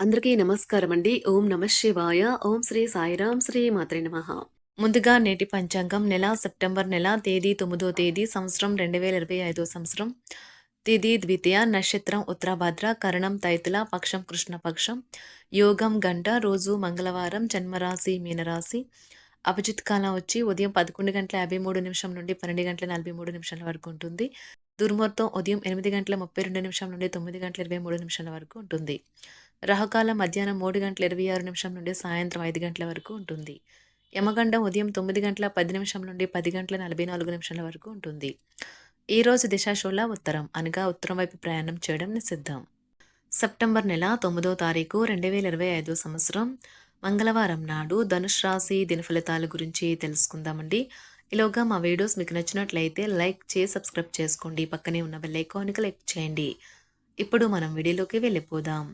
అందరికీ నమస్కారం అండి ఓం నమ శివాయ. ఓం శ్రీ సాయిరాం శ్రీ మాత్రే నమ. ముందుగా నేటి పంచాంగం నెల సెప్టెంబర్ నెల తేదీ తొమ్మిదో తేదీ సంవత్సరం రెండు వేల ఇరవై ఐదో సంవత్సరం. తిది ద్వితీయ నక్షత్రం ఉత్తరాభద్ర కరణం తైతుల పక్షం కృష్ణపక్షం యోగం గంట రోజు మంగళవారం జన్మరాశి మీనరాశి. అభిజిత్ కాలం వచ్చి ఉదయం పదకొండు గంటల యాభై మూడు నిమిషం నుండి పన్నెండు గంటల నలభై మూడు నిమిషాల వరకు ఉంటుంది. దుర్ముహూర్తం ఉదయం ఎనిమిది గంటల ముప్పై రెండు నిమిషం నుండి తొమ్మిది గంటల ఇరవై మూడు నిమిషాల వరకు ఉంటుంది. రాహుకాలం మధ్యాహ్నం మూడు గంటల ఇరవై ఆరు నిమిషం నుండి సాయంత్రం ఐదు గంటల వరకు ఉంటుంది. యమగండం ఉదయం తొమ్మిది గంటల పది నిమిషం నుండి పది గంటల నలభై నాలుగు నిమిషాల వరకు ఉంటుంది. ఈ రోజు దిశాశూల ఉత్తరం అనగా ఉత్తరం వైపు ప్రయాణం చేయడం నిషిద్ధం. సెప్టెంబర్ నెల తొమ్మిదో తారీఖు రెండు వేల ఇరవై ఐదో సంవత్సరం. మంగళవారం నాడు ధనుష్ రాశి దినఫలితాల గురించి తెలుసుకుందామండి. ఈలోగా మా వీడియోస్ మీకు నచ్చినట్లయితే లైక్ చేసి సబ్స్క్రైబ్ చేసుకోండి. పక్కనే ఉన్న బెల్ ఐకాన్ లైక్ చేయండి. ఇప్పుడు మనం వీడియోలోకి వెళ్ళిపోదాం.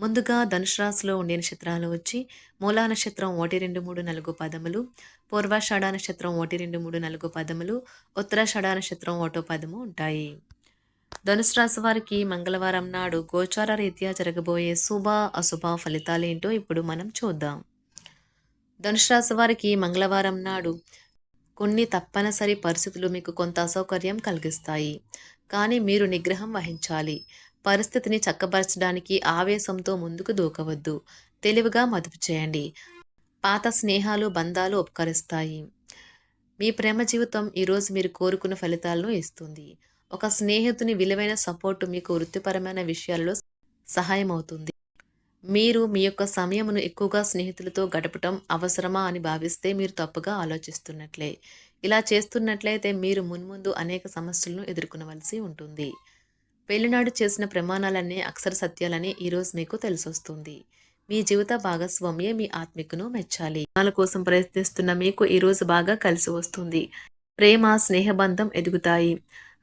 ముందుగా ధనుష్ రాశిలో ఉండే నక్షత్రాలు వచ్చి మూలా నక్షత్రం ఒకటి రెండు మూడు నాలుగు పదములు పూర్వాషాఢ నక్షత్రం ఒకటి రెండు మూడు నాలుగు పదములు ఉత్తరాషాఢ నక్షత్రం ఒకటో పదము ఉంటాయి. ధనుసు రాశి వారికి మంగళవారం నాడు గోచార రీత్యా జరగబోయే శుభ అశుభ ఫలితాలేంటో ఇప్పుడు మనం చూద్దాం. ధనుసు రాశి వారికి మంగళవారం నాడు కొన్ని తప్పనిసరి పరిస్థితులు మీకు కొంత అసౌకర్యం కలిగిస్తాయి. కానీ మీరు నిగ్రహం వహించాలి. పరిస్థితిని చక్కబరచడానికి ఆవేశంతో ముందుకు దూకవద్దు. తెలివిగా మదుపు చేయండి. పాత స్నేహాలు బంధాలు ఉపకరిస్తాయి. మీ ప్రేమ జీవితం ఈరోజు మీరు కోరుకున్న ఫలితాలను ఇస్తుంది. ఒక స్నేహితుని విలువైన సపోర్టు మీకు వృత్తిపరమైన విషయాల్లో సహాయం అవుతుంది మీరు మీ యొక్క సమయమును ఎక్కువగా స్నేహితులతో గడపటం అవసరమా అని భావిస్తే మీరు తప్పుగా ఆలోచిస్తున్నట్లే. ఇలా చేస్తున్నట్లయితే మీరు మున్ముందు అనేక సమస్యలను ఎదుర్కొనవలసి ఉంటుంది. పెళ్ళినాడు చేసిన ప్రమాణాలన్నీ అక్షర సత్యాలని ఈరోజు మీకు తెలిసొస్తుంది. మీ జీవిత భాగస్వామ్యే మీ ఆత్మికను మెచ్చాలి. వాళ్ళ కోసం ప్రయత్నిస్తున్న మీకు ఈరోజు బాగా కలిసి వస్తుంది. ప్రేమ స్నేహబంధం ఎదుగుతాయి.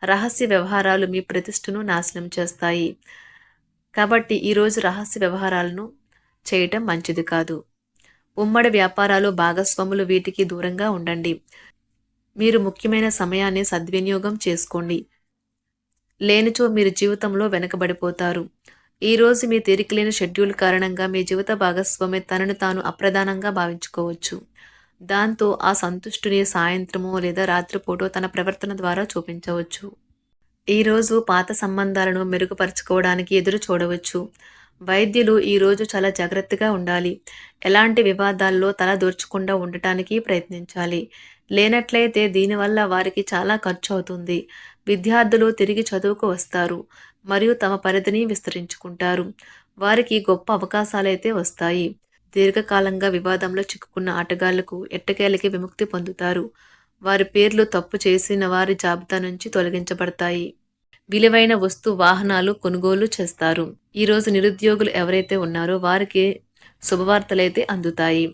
రహస్య వ్యవహారాలు మీ ప్రతిష్టను నాశనం చేస్తాయి. కాబట్టి ఈరోజు రహస్య వ్యవహారాలను చేయటం మంచిది కాదు. ఉమ్మడి వ్యాపారాలు భాగస్వాములు వీటికి దూరంగా ఉండండి. మీరు ముఖ్యమైన సమయాన్ని సద్వినియోగం చేసుకోండి. లేనిచో మీరు జీవితంలో వెనకబడిపోతారు. ఈరోజు మీ తీరికలేని షెడ్యూల్ కారణంగా మీ జీవిత భాగస్వామి తనను తాను అప్రధానంగా భావించుకోవచ్చు. దాంతో ఆ సంతుష్టుని సాయంత్రమో లేదా రాత్రిపూటో తన ప్రవర్తన ద్వారా చూపించవచ్చు. ఈరోజు పాత సంబంధాలను మెరుగుపరచుకోవడానికి ఎదురు చూడవచ్చు. వైద్యులు ఈరోజు చాలా జాగ్రత్తగా ఉండాలి. ఎలాంటి వివాదాల్లో తల దూర్చకుండా ఉండటానికి ప్రయత్నించాలి. లేనట్లయితే దీనివల్ల వారికి చాలా ఖర్చు అవుతుంది. విద్యార్థులు తిరిగి చదువుకు వస్తారు మరియు తమ పరిధిని విస్తరించుకుంటారు. వారికి గొప్ప అవకాశాలైతే వస్తాయి. దీర్ఘకాలంగా వివాదంలో చిక్కుకున్న ఆటగాళ్ళకు ఎట్టకేలకి విముక్తి పొందుతారు. వారి పేర్లు తప్పు చేసిన వారి జాబితా నుంచి తొలగించబడతాయి. విలువైన వస్తు వాహనాలు కొనుగోలు చేస్తారు. ఈరోజు నిరుద్యోగులు ఎవరైతే ఉన్నారో వారికి శుభవార్తలైతే అందుతాయి.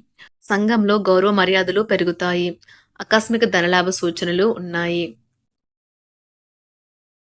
సంఘంలో గౌరవ మర్యాదలు పెరుగుతాయి. ఆకస్మిక ధనలాభ సూచనలు ఉన్నాయి.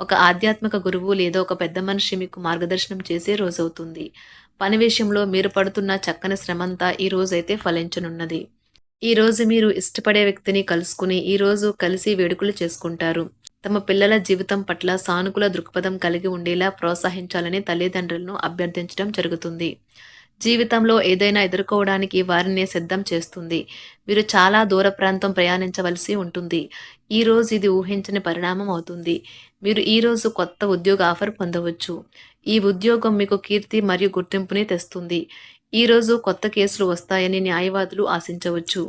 ఒక ఆధ్యాత్మిక గురువు లేదా ఒక పెద్ద మనిషి మీకు మార్గదర్శనం చేసే రోజవుతుంది. పని విషయంలో మీరు పడుతున్న చక్కని శ్రమంతా ఈ రోజైతే ఫలించనున్నది. ఈ రోజు మీరు ఇష్టపడే వ్యక్తిని కలుసుకుని ఈ రోజు కలిసి వేడుకలు చేసుకుంటారు. తమ పిల్లల జీవితం పట్ల సానుకూల దృక్పథం కలిగి ఉండేలా ప్రోత్సహించాలని తల్లిదండ్రులను అభ్యర్థించడం జరుగుతుంది. జీవితంలో ఏదైనా ఎదుర్కోవడానికి వారిని సిద్ధం చేస్తుంది. మీరు చాలా దూర ప్రాంతం ప్రయాణించవలసి ఉంటుంది. ఈ రోజు ఇది ఊహించని పరిణామం అవుతుంది. మీరు ఈ రోజు కొత్త ఉద్యోగ ఆఫర్ పొందవచ్చు. ఈ ఉద్యోగం మీకు కీర్తి మరియు గుర్తింపుని తెస్తుంది. ఈ రోజు కొత్త కేసులు వస్తాయని న్యాయవాదులు ఆశించవచ్చు.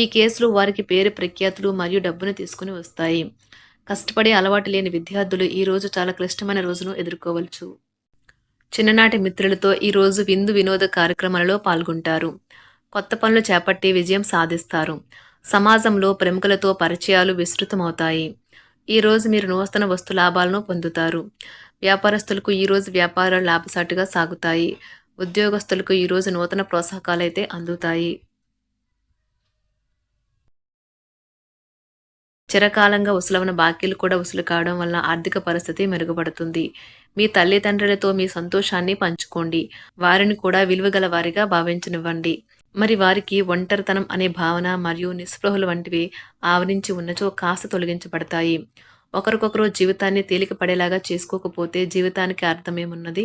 ఈ కేసులు వారికి పేరు ప్రఖ్యాతులు మరియు డబ్బును తీసుకుని వస్తాయి. కష్టపడే అలవాటు లేని విద్యార్థులు ఈ రోజు చాలా క్లిష్టమైన రోజును ఎదుర్కోవచ్చు. చిన్ననాటి మిత్రులతో ఈరోజు విందు వినోద కార్యక్రమాలలో పాల్గొంటారు. కొత్త పనులు చేపట్టి విజయం సాధిస్తారు. సమాజంలో ప్రముఖులతో పరిచయాలు విస్తృతమవుతాయి. ఈ రోజు మీరు నూతన వస్తు లాభాలను పొందుతారు. వ్యాపారస్తులకు ఈ రోజు వ్యాపారాలు లాభసాటిగా సాగుతాయి. ఉద్యోగస్తులకు ఈరోజు నూతన ప్రోత్సాహకాలు అయితే అందుతాయి. చిరకాలంగా ఉసులవన బాకీలు కూడా ఉసులు కావడం వల్ల ఆర్థిక పరిస్థితి మెరుగుపడుతుంది. మీ తల్లిదండ్రులతో మీ సంతోషాన్ని పంచుకోండి. వారిని కూడా విలువగల వారిగా భావించనివ్వండి. మరి వారికి ఒంటరితనం అనే భావన మరియు నిస్పృహలు వంటివి ఆవరించి ఉన్నచో కాస్త తొలగించబడతాయి. ఒకరికొకరు జీవితాన్ని తేలిక పడేలాగా చేసుకోకపోతే జీవితానికి అర్థమేమున్నది?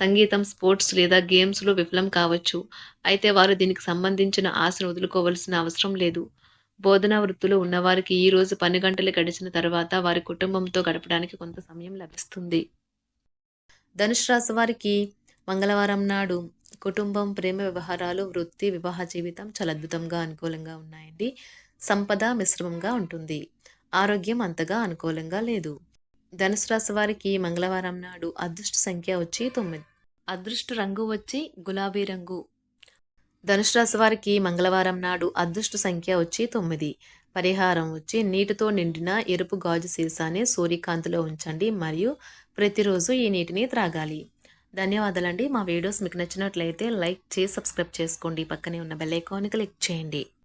సంగీతం స్పోర్ట్స్ లేదా గేమ్స్లో విఫలం కావచ్చు. అయితే వారు దీనికి సంబంధించిన ఆశను వదులుకోవలసిన అవసరం లేదు. బోధనా వృత్తిలో ఉన్నవారికి ఈ రోజు పని గంటలు గడిచిన తర్వాత వారి కుటుంబంతో గడపడానికి కొంత సమయం లభిస్తుంది. ధనుష్ రాశి వారికి మంగళవారం నాడు కుటుంబం ప్రేమ వ్యవహారాలు వృత్తి వివాహ జీవితం చాలా అద్భుతంగా అనుకూలంగా ఉన్నాయండి. సంపద మిశ్రమంగా ఉంటుంది. ఆరోగ్యం అంతగా అనుకూలంగా లేదు. ధనుసు రాశి వారికి మంగళవారం నాడు అదృష్ట సంఖ్య వచ్చి తొమ్మిది. అదృష్ట రంగు వచ్చి గులాబీ రంగు. ధనుసు రాశి వారికి మంగళవారం నాడు అదృష్ట సంఖ్య వచ్చి తొమ్మిది. పరిహారం వచ్చి నీటితో నిండిన ఎరుపు గాజు సీసాని సూర్యకాంతిలో ఉంచండి మరియు ప్రతిరోజు ఈ నీటిని త్రాగాలి. ధన్యవాదాలండి. మా వీడియోస్ మీకు నచ్చినట్లయితే లైక్ చేసి సబ్స్క్రైబ్ చేసుకోండి. పక్కనే ఉన్న బెల్ ఐకాన్ క్లిక్ చేయండి.